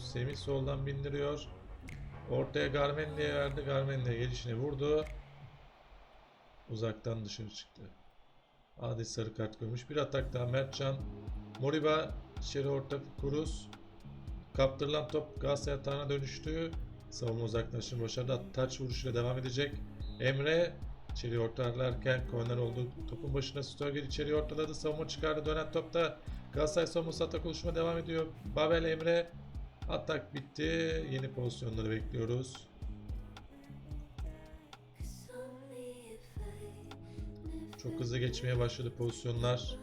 Semih soldan bindiriyor. Ortaya Garmendi'ye verdi. Garmendi'ye gelişine vurdu. Uzaktan dışarı çıktı. Adi sarı kart görmüş. Bir atak daha Mertcan. Moriba içeri orta Kuruz. Kaptırılan top Galatasaray atağına dönüştü. Savunma uzaklaşını başardı. Taç vuruşuyla devam edecek. Emre içeri ortalarken korner oldu. Topun başına Sturger içeri ortaladı. Savunma çıkardı. Dönen topta Galatasaray savunması atak oluşuma devam ediyor. Babel Emre atak bitti. Yeni pozisyonları bekliyoruz. Çok hızlı geçmeye başladı pozisyonlar.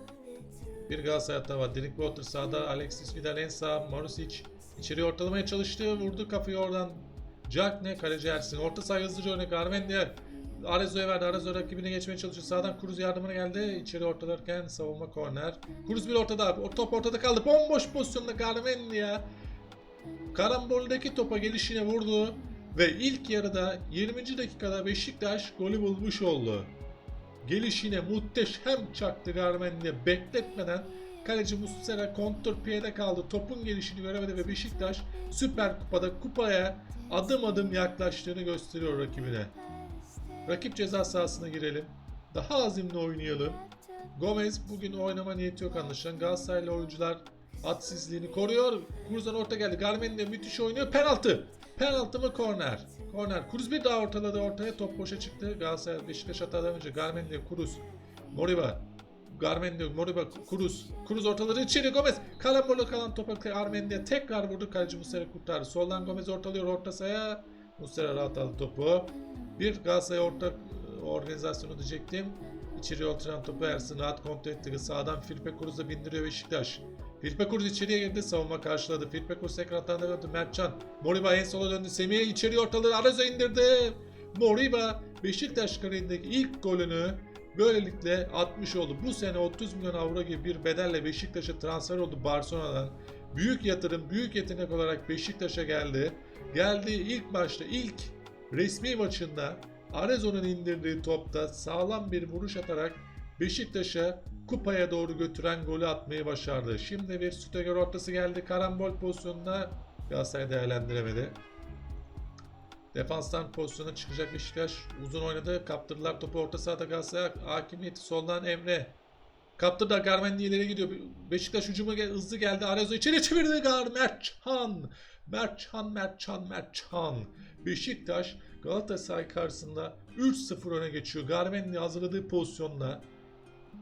Bir Galatasaray hata var. Drinkwater sağda. Alexis Vidal en sağ. Marusic içeri ortalamaya çalıştı. Vurdu kafayı oradan. Jack ne? Kaleci Ersin. Orta saha hızlıca örnek. Armendier. Arezo'ya verdi. Arezo rakibine geçmeye çalışıyor. Sağdan Cruz yardımına geldi. İçeri ortalarken savunma korner. Cruz bir ortada abi. O top ortada kaldı. Bomboş pozisyonda Garmendia. Karamboldeki topa gelişine vurdu. Ve ilk yarıda 20. dakikada Beşiktaş golü bulmuş oldu. Gelişine muhteşem çaktı Garmendia bekletmeden kaleci Muslera kontrpiyede kaldı. Topun gelişini göremedi ve Beşiktaş Süper Kupa'da kupaya adım adım yaklaştığını gösteriyor rakibine. Rakip ceza sahasına girelim. Daha azimli oynayalım. Gomez bugün oynama niyeti yok anlaşılan. Galatasaraylı oyuncular atsizliğini koruyor. Cruz'dan orta geldi. Garmendia müthiş oynuyor. Penaltı. Penaltı mı korner? Korner. Cruz bir daha ortaladı ortaya. Top boşa çıktı. Galatasaray Beşiktaş hatadan önce Garmendia, Cruz, Moriba. Garmendia, Moriba, Cruz. Cruz ortaladı içeri Gomez. Karambola kalan topa Garmendia tekrar vurdu. Kaleci Muslera kurtardı. Soldan Gomez ortalıyor orta sahaya. Muslera rahat aldı topu. Bir Galatasaray orta e, organizasyonu diyecektim. İçeri oturan topu Ersin rahat kontrol etti. Sağdan Filipe Cruz'a bindiriyor Beşiktaş. Filipe Cruz içeriye girdi. Savunma karşıladı. Tekrar hatanda döndü. Mertcan. Moriba en sola döndü. Semih'e içeri ortalığı Areza indirdi. Moriba Beşiktaş kariyerindeki ilk golünü böylelikle atmış oldu. Bu sene 30 milyon avro gibi bir bedelle Beşiktaş'a transfer oldu Barcelona'dan. Büyük yatırım, büyük yetenek olarak Beşiktaş'a geldi. Geldiği ilk maçta, ilk resmi maçında Arezzo'nun indirdiği topta sağlam bir vuruş atarak Beşiktaş'a kupaya doğru götüren golü atmayı başardı. Şimdi bir Stöger ortası geldi. Karambol pozisyonuna Galatasaray değerlendiremedi. Defanstan pozisyona çıkacak Beşiktaş. Uzun oynadı. Kaptırdılar topu orta sahada Galatasaray. Hakimiyeti soldan Emre. Kaptırdı Garmendi ileri gidiyor. Beşiktaş hücuma gel- hızlı geldi. Arezzo içeri çevirdi. Gar Mertcan. Mertcan, Mertcan, Mertcan. Beşiktaş Galatasaray karşısında 3-0 öne geçiyor. Garmendi hazırladığı pozisyonla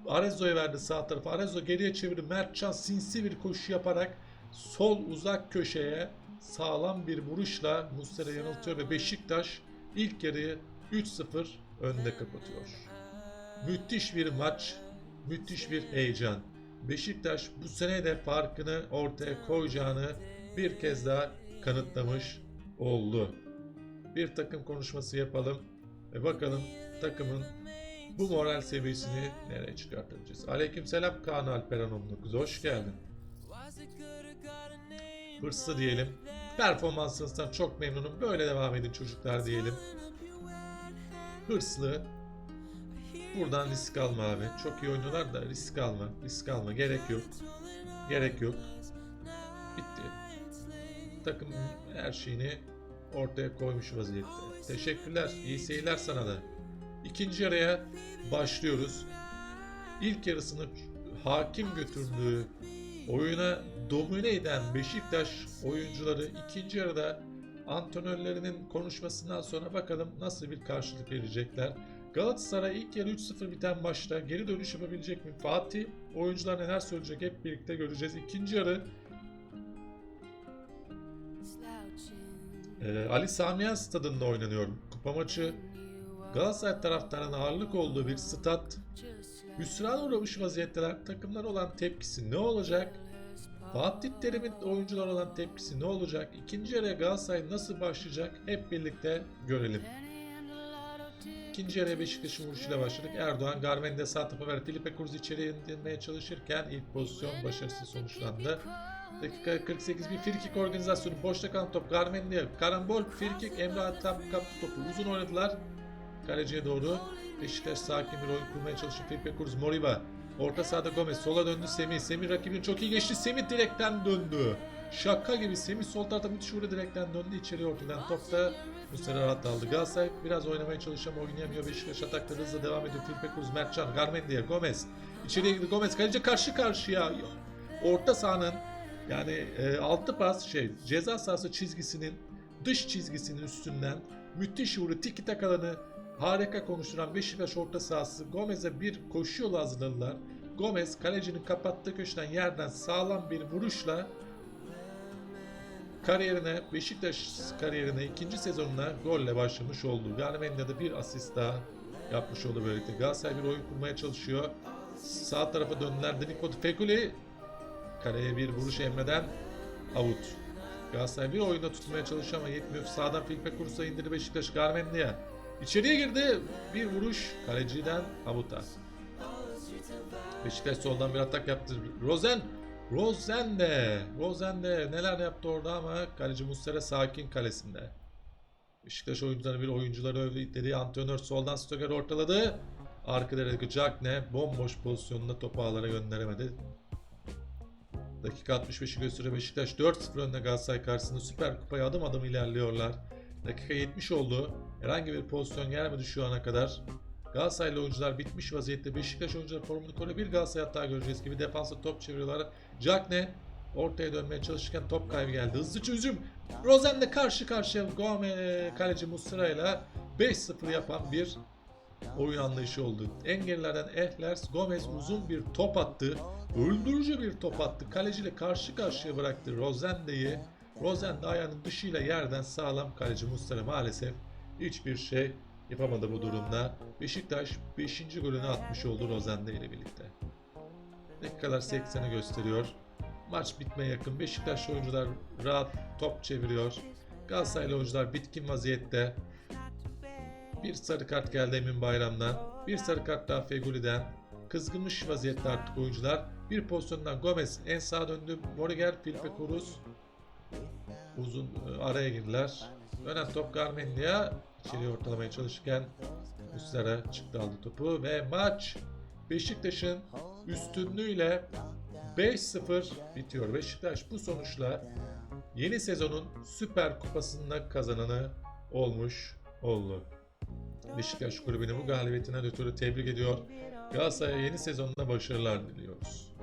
Arezzo'ya verdi sağ tarafa. Arezzo geriye çevirdi. Mertcan sinsi bir koşu yaparak sol uzak köşeye sağlam bir vuruşla Muslera yanıltıyor ve Beşiktaş ilk yarıyı 3-0 önde kapatıyor. Müthiş bir maç, müthiş bir heyecan. Beşiktaş bu sene de farkını ortaya koyacağını bir kez daha kanıtlamış oldu. Bir takım konuşması yapalım ve bakalım takımın bu moral seviyesini nereye çıkartacağız? Aleykümselam Kaan Alperen 19. Hoş geldin. Hırslı diyelim. Performansınızdan çok memnunum. Böyle devam edin çocuklar diyelim. Hırslı. Buradan risk alma abi. Çok iyi oynuyorlar da risk alma. Risk alma. Gerek yok. Gerek yok. Bitti. Takım her şeyini ortaya koymuş vaziyette. Teşekkürler. İyi seyirler sana da. İkinci yarıya başlıyoruz. İlk yarısını hakim götürdüğü oyuna domine eden Beşiktaş oyuncuları ikinci yarıda antrenörlerinin konuşmasından sonra bakalım nasıl bir karşılık verecekler. Galatasaray ilk yarı 3-0 biten maçta geri dönüş yapabilecek mi? Fatih oyuncular neler söyleyecek hep birlikte göreceğiz. İkinci yarı e, Ali Samiyen stadında oynanıyor. Kupa maçı Galatasaray taraftarının ağırlık olduğu bir stat hüsrana uğramış vaziyetteler. Takımlar olan tepkisi ne olacak? Fatih Terim'in oyuncular olan tepkisi ne olacak? İkinci yarıya Galatasaray nasıl başlayacak? Hep birlikte görelim. İkinci yarıya Beşiktaş'ın vuruşuyla başladık. Erdoğan Garmen'de sağ tarafa verdi. Filipe Cruz içeriye indirmeye çalışırken ilk pozisyon başarısız sonuçlandı. Dakika 48 bir frikik organizasyonu. Boşta kalan top Garmen'de. Karambol frikik Emre Atam kaptı topu. Uzun oynadılar. Kaleciye doğru. Beşiktaş sakin bir oyun kurmaya çalışıyor. Filipe Cruz Moriba. Orta sahada Gomez. Sola döndü Semih. Semih rakibini çok iyi geçti. Semih direkten döndü. Şaka gibi Semih sol tarafta müthiş vurdu direkten döndü içeri ortadan. Topta Muslera rahat aldı. Galatasaray biraz oynamaya çalışıyor ama oynayamıyor. Beşiktaş atakta hızla devam ediyor. Filipe Cruz, Mertcan, Garmendia, Gomez. İçeriye girdi Gomez. Kaleci karşı karşıya. Orta sahanın yani e, altı pas şey ceza sahası çizgisinin dış çizgisinin üstünden müthiş vuru tiki takalarını harika konuşturan Beşiktaş orta sahası Gomez'e bir koşu yolu hazırladılar. Gomez kalecinin kapattığı köşeden yerden sağlam bir vuruşla kariyerine Beşiktaş kariyerine ikinci sezonuna golle başlamış oldu. Garmendia'da bir asist daha yapmış oldu böylelikle. Galatasaray bir oyun kurmaya çalışıyor. Sağ tarafa döndüler. Deniko Fekuli kaleye bir vuruş Emre'den avut. Galatasaray bir oyunda tutmaya çalışıyor ama yetmiyor. Sağdan Filipe Kursa indirdi Beşiktaş Garmendia. İçeriye girdi. Bir vuruş kaleciden avuta. Beşiktaş soldan bir atak yaptı. Rozen Rozen de Rozen de neler yaptı orada ama kaleci Muslera sakin kalesinde. Beşiktaş oyuncuları bir oyuncuları övdü dediği antrenör soldan Stoker ortaladı. Arkada Cagne bomboş pozisyonunda topu ağlara gönderemedi. Dakika 65'i gösteriyor Beşiktaş 4-0 önde Galatasaray karşısında Süper Kupa'ya adım adım ilerliyorlar. Dakika 70 oldu. Herhangi bir pozisyon gelmedi şu ana kadar. Galatasaraylı oyuncular bitmiş vaziyette. Beşiktaş oyuncuları formunu koruyor. Bir Galatasaray hata göreceğiz gibi defansa top çeviriyorlar. Cagne ortaya dönmeye çalışırken top kaybı geldi. Hızlıca hücum. Rozen de karşı karşıya Gome kaleci Muslera ile 5-0 yapan bir oyun anlayışı oldu. En gerilerden Ehlers Gomez uzun bir top attı. Öldürücü bir top attı. Kaleciyle karşı karşıya bıraktı Rozende'yi. Rozende ayağının dışıyla yerden sağlam kaleci Muslera maalesef hiçbir şey yapamadı bu durumda. Beşiktaş 5. golünü atmış oldu Rozende ile birlikte. Dakikalar 80'i gösteriyor. Maç bitmeye yakın. Beşiktaş oyuncular rahat top çeviriyor. Galatasaraylı oyuncular bitkin vaziyette. Bir sarı kart geldi Emin Bayram'dan. Bir sarı kart daha Feguli'den. Kızgınmış vaziyette artık oyuncular. Bir pozisyondan Gomez en sağa döndü. Moriger, Filipe Cruz uzun e, araya girdiler. Dönen top Garmendia içeriye ortalamaya çalışırken Muslera çıktı aldı topu ve maç Beşiktaş'ın üstünlüğüyle 5-0 bitiyor. Beşiktaş bu sonuçla yeni sezonun Süper Kupası'nda kazananı olmuş oldu. Beşiktaş kulübünü bu galibiyetinden ötürü tebrik ediyor. Galatasaray'a yeni sezonunda başarılar diliyoruz.